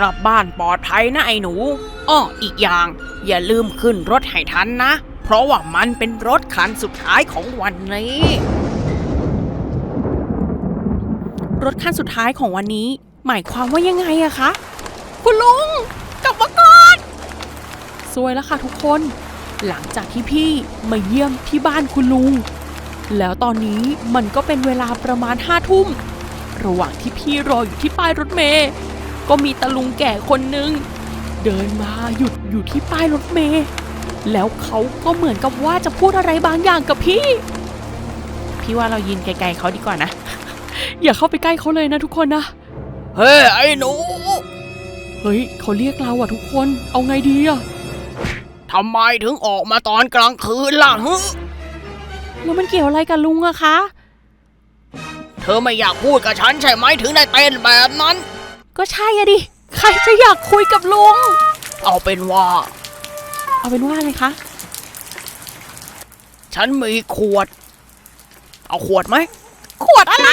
กลับบ้านปลอดภัยนะไอ้หนู อ้ออีกอย่าง อย่าลืมขึ้นรถให้ทันนะ เพราะว่ามันเป็นรถคันสุดท้ายของวันนี้ รถคันสุดท้ายของวันนี้ หมายความว่ายังไงอะคะ คุณลุงกลับมาก่อนสวยแล้วค่ะทุกคน หลังจากที่พี่มาเยี่ยมที่บ้านคุณลุง แล้วตอนนี้มันก็เป็นเวลาประมาณห้าทุ่ม ระหว่างที่พี่รออยู่ที่ป้ายรถเมย์ ก็มีตาลุงแก่คนหนึ่งเดินมาหยุดอยู่ที่ป้ายรถเมย์แล้วเขาก็เหมือนกับว่าจะพูดอะไรบางอย่างกับพี่ พี่ว่าเรายืนไกลๆเขาดีกว่านะ อย่าเข้าไปใกล้เขาเลยนะทุกคนนะ เฮ้ยไอ้หนู เฮ้ยเขาเรียกเราอะทุกคน เอาไงดีอะทำไมถึงออกมาตอนกลางคืนล่ะฮึแล้วมันเกี่ยวอะไรกับลุงอะคะ เธอไม่อยากพูดกับฉันใช่ไหมถึงได้เต้นแบบนั้น ก็ใช่อะดิ ใครจะอยากคุยกับลุง เอาเป็นว่า เอาเป็นว่าอะไรคะ ฉันมีขวด เอาขวดไหม ขวดอะไร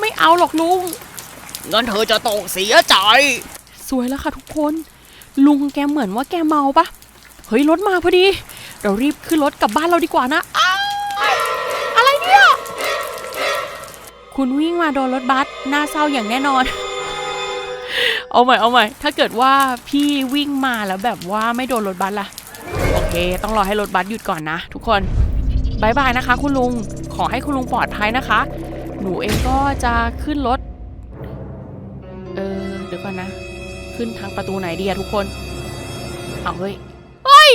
ไม่เอาหรอกลุง งั้นเธอจะต้องเสียใจ สวยแล้วค่ะทุกคน ลุงแกเหมือนว่าแกเมาปะเฮ้ยรถมาพอดี เรารีบขึ้นรถกลับบ้านเราดีกว่านะ คุณวิ่งมาโดนรถบัสน่าเศร้าอย่างแน่นอน เอาใหม่เอาใหม่ถ้าเกิดว่าพี่วิ่งมาแล้วแบบว่าไม่โดนรถบัสล่ะ โอเค ต้องรอให้รถบัสหยุดก่อนนะ ทุกคนบายบายนะคะ คุณลุงขอให้คุณลุงปลอดภัยนะคะ หนูเองก็จะขึ้นรถ เออเดี๋ยวก่อนนะ ขึ้นทางประตูไหนดีอะทุกคน เอาเฮ้ยเฮ้ย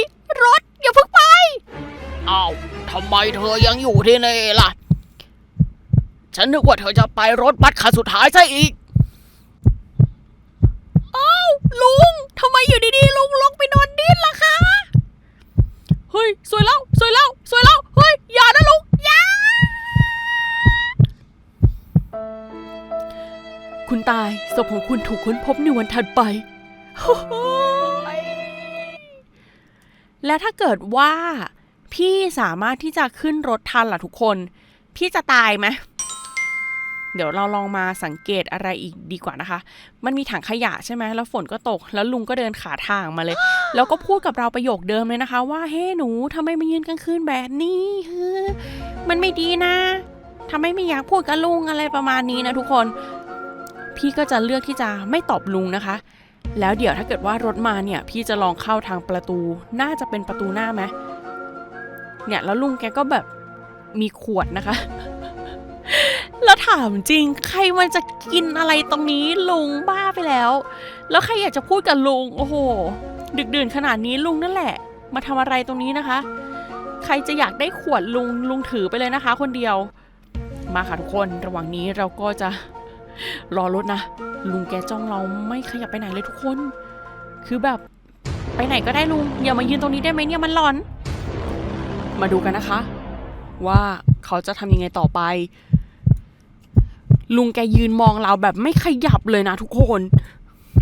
รถอย่าเพิ่งไปอ้าวทำไมเธอยังอยู่ที่นี่ล่ะ ฉันนึกว่าเธอจะไปรถบัสคันสุดท้ายซะอีก อ้าวลุงทำไมอยู่ดีๆลุงลงไปนอนดิ้นล่ะคะ เฮ้ย สวยแล้วสวยแล้วสวยแล้ว เฮ้ย อย่านะลุงอย่า คุณตายศพของคุณถูกค้นพบในวันถัดไป และถ้าเกิดว่า พี่สามารถที่จะขึ้นรถทันล่ะทุกคน พี่จะตายไหม เดี๋ยวเราลองมาสังเกตอะไรอีกดีกว่านะคะ มันมีถังขยะใช่ไหมแล้วฝนก็ตก แล้วลุงก็เดินขาทางมาเลย แล้วก็พูดกับเราประโยคเดิมเลยนะคะ ว่าเฮ้หนูทำไมมายืนกลางคืนแบบนี้เฮ้มันไม่ดีนะทำไมไม่อยากพูดกับลุงอะไรประมาณนี้นะทุกคน พี่ก็จะเลือกที่จะไม่ตอบลุงนะคะแล้วเดี๋ยวถ้าเกิดว่ารถมาเนี่ยพี่จะลองเข้าทางประตู น่าจะเป็นประตูหน้าไหมเนี่ยแล้วลุงแกก็แบบมีขวดนะคะ แล้วถามจริง ใครมันจะกินอะไรตรงนี้ลุงบ้าไปแล้ว แล้วใครอยากจะพูดกับลุงโอ้โห ดึกดื่นขนาดนี้ลุงนั่นแหละ มาทำอะไรตรงนี้นะคะ ใครจะอยากได้ขวดลุงลุงถือไปเลยนะคะ คนเดียว มาค่ะทุกคนระหว่างนี้เราก็จะรอรถนะ ลุงแกจ้องเราไม่ขยับไปไหนเลยทุกคน คือแบบไปไหนก็ได้ลุงอย่ามายืนตรงนี้ได้ไหมเนี่ยมันร้อน มาดูกันนะคะ ว่าเขาจะทำยังไงต่อไป ลุงแกยืนมองเราแบบไม่ขยับเลยนะทุกคน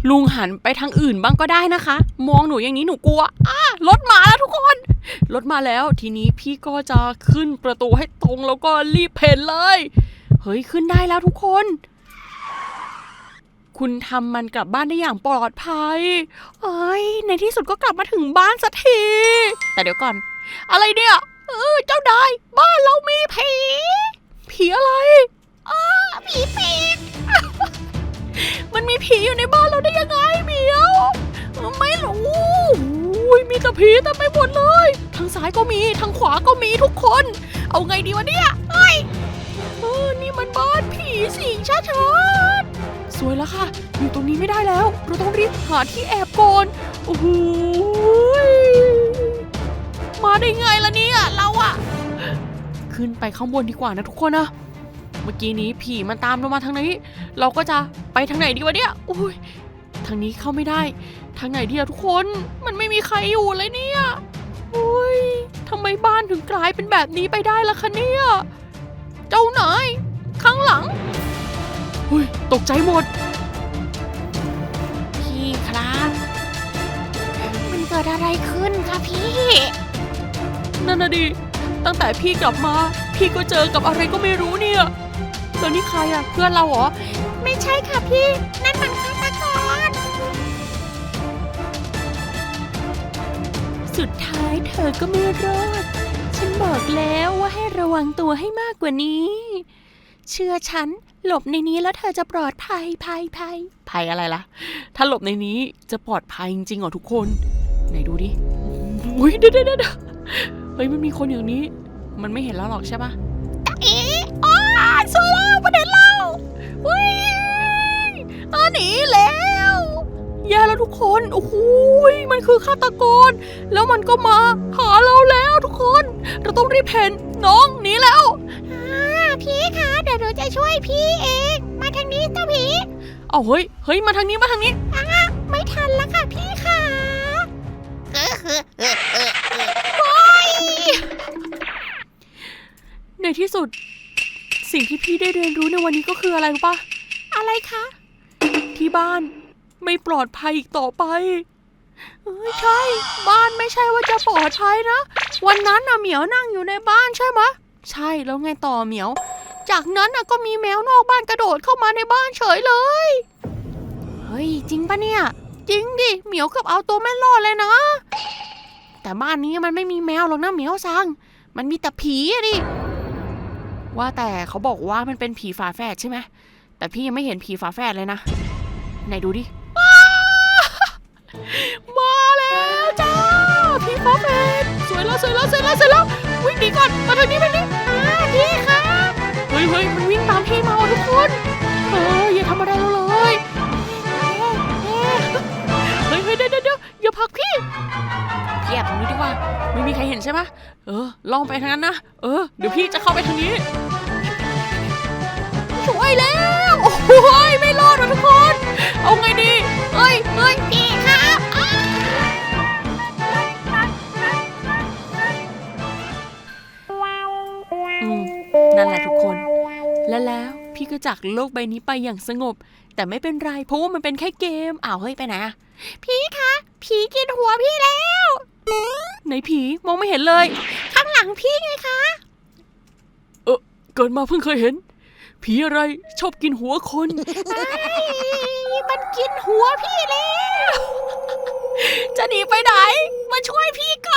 ลุงหันไปทางอื่นบ้างก็ได้นะคะ มองหนูอย่างนี้หนูกลัวอ้ารถมาแล้วทุกคนรถมาแล้วทีนี้พี่ก็จะขึ้นประตูให้ตรงแล้วก็รีบเพนเลย เฮ้ยขึ้นได้แล้วทุกคน คุณทำมันกลับบ้านได้อย่างปลอดภัย เอ้ย ในที่สุดก็กลับมาถึงบ้านสักที แต่เดี๋ยวก่อน อะไรเนี่ย เออเจ้านายบ้านเรามีผีผีอะไร ผีปีก มันมีผีอยู่ในบ้านเราได้ยังไงเหมียว ไม่รู้อุ้ยมีแต่ผีเต็มไปหมดเลย ทางซ้ายก็มี ทางขวาก็มีทุกคน เอาไงดีวะเนี่ยเฮ้ยเออนี่มันบ้านผีสิงชัดๆสวยแล้วค่ะ อยู่ตรงนี้ไม่ได้แล้ว เราต้องรีบหาที่แอบก่อนโอ้โหยมาได้ไงล่ะเนี่ยเราอะขึ้นไปข้างบนดีกว่านะทุกคนนะ มื่อกี้นี้ผีมันตามเรามาทางนี้ เราก็จะไปทางไหนดีวะเนี่ยอุ้ยทางนี้เข้าไม่ได้ ทางไหนดีอะทุกคน มันไม่มีใครอยู่เลยเนี่ยอุ้ยทำไมบ้านถึงกลายเป็นแบบนี้ไปได้ล่ะคะเนี่ย เจ้านายข้างหลังอุ้ยตกใจหมด พี่ครับ มันเกิดอะไรขึ้นคะพี่ นั่นน่ะดิ ตั้งแต่พี่กลับมา พี่ก็เจอกับอะไรก็ไม่รู้เนี่ย แล้วนี่ใครอะเพื่อนเราเหรอ ไม่ใช่ค่ะพี่ นั่นมันฆาตกร สุดท้ายเธอก็ไม่รอด ฉันบอกแล้วว่าให้ระวังตัวให้มากกว่านี้ เชื่อฉัน หลบในนี้แล้วเธอจะปลอดภัยภัยภัยภัยอะไรล่ะ ถ้าหลบในนี้จะปลอดภัยจริงเหรอทุกคน ไหนดูดิ อุ้ยเด้อเด้อเฮ้ยไม่มีคนอย่างนี้ มันไม่เห็นแล้วหรอกใช่ปะ เอ๊ะอ้าช่วย ประเด็นเราวิ่งอ้าหนีแล้วแย่แล้วทุกคนโอ้โหยมันคือฆาตกร แล้วมันก็มาหาเราแล้วทุกคน เราต้องรีบเห็นน้องหนีแล้วอ่าพี่คะเดี๋ยวหนูจะช่วยพี่เอง มาทางนี้เจ้าผีเอาเฮ้ยเฮ้ยมาทางนี้มาทางนี้ไม่ทันแล้วค่ะพี่ค่ะในที่สุด สิ่งที่พี่ได้เรียนรู้ในวันนี้ก็คืออะไรรู้ปะอะไรคะ ที่บ้านไม่ปลอดภัยอีกต่อไปเอ้ยใช่บ้านไม่ใช่ว่าจะปลอดภัยนะ วันนั้นน่ะเหมียวนั่งอยู่ในบ้านใช่ไหมะใช่แล้วไงต่อเหมียว จากนั้นน่ะก็มีแมวนอกบ้านกระโดดเข้ามาในบ้านเฉยเลย เฮ้ยจริงปะเนี่ย จริงดิเหมียวเกือบเอาตัวไม่รอดเลยนะ แต่บ้านนี้มันไม่มีแมวหรอกนะเหมียวซังมันมีแต่ผีอะดิ ว่าแต่เขาบอกว่ามันเป็นผีฝาแฝดใช่ไหมแต่พี่ยังไม่เห็นผีฝาแฝดเลยนะ ไหนดูดิ มาแล้วจ้าผีฝาแฝดสวยแล้วสวยแล้วสวยแล้วสวยแล้ววิ่งหนีก่อนมาทางนี้มานี้อ่าพี่คะเฮ้ยเฮ้ยมันวิ่งตามพี่มาทุกคนเอออย่าทำอะไรเราเลย ช่ไหมเออ ลองไปทางนั้นนะ เออ เดี๋ยวพี่จะเข้าไปทางนี้ ช่วยแล้ว โอ้ยไม่รอดหรอทุกคน เอาไงดี เอ้ยเอ้ยพี่ครับอ้าอืมนั่นแหละทุกคน และแล้วพี่ก็จากโลกใบนี้ไปอย่างสงบ แต่ไม่เป็นไรเพราะว่ามันเป็นแค่เกม อ้าวเฮ้ยไปไหนอะพี่คะ ผีกินหัวพี่แล้ว ไหนผีมองไม่เห็นเลย ข้างหลังพี่ไงคะ เออเกิดมาเพิ่งเคยเห็น ผีอะไรชอบกินหัวคนมันกินหัวพี่แล้ว จะหนีไปไหน มาช่วยพี่ก่อ